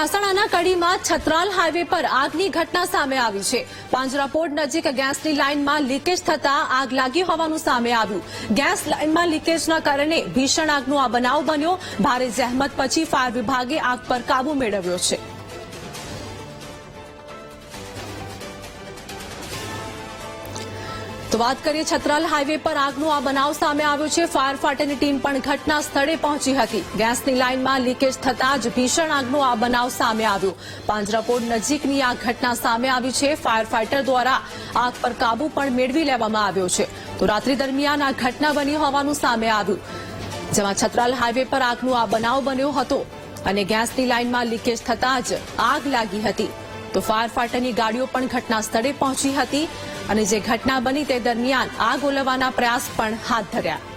મહેસાણાના કડીમાં છત્રાલ હાઈવે પર આગની ઘટના સામે આવી છે. પાંજરાપોળ નજીક ગેસની લાઇનમાં લીકેજ થતા આગ લાગી હોવાનું સામે આવ્યું. ગેસ લાઇનમાં લીકેજના કારણે ભીષણ આગનો આ બનાવ બન્યો. ભારે જહેમત પછી ફાયર વિભાગે આગ પર કાબુ મેળવ્યો છે. તો વાત કરીએ છત્રાલ હાઈવે પર આગનો આ બનાવ સામે આવ્યો છે. ફાયર ફાઈટરની ટીમ પણ ઘટના સ્થળે પહોંચી હતી. ગેસની લાઇનમાં લીકેજ થતા જ ભીષણ આગનો આ બનાવ સામે આવ્યો. પાંજરાપોળ નજીકની આ ઘટના સામે આવી છે. ફાયર ફાઈટર દ્વારા આગ પર કાબુ પણ મેળવી લેવામાં આવ્યો છે. તો રાત્રિ દરમિયાન આ ઘટના બની હોવાનું સામે આવ્યું. જેમાં છત્રાલ હાઈવે પર આગનો આ બનાવ બન્યો હતો અને ગેસની લાઇનમાં લીકેજ થતાં જ આગ લાગી હતી. તો ફાયર ફાઈટરની ગાડીઓ પણ ઘટના સ્થળે પહોંચી હતી અને જે ઘટના બની તે દરમિયાન આગ ઓલવવાના પ્રયાસ પણ હાથ ધર્યા.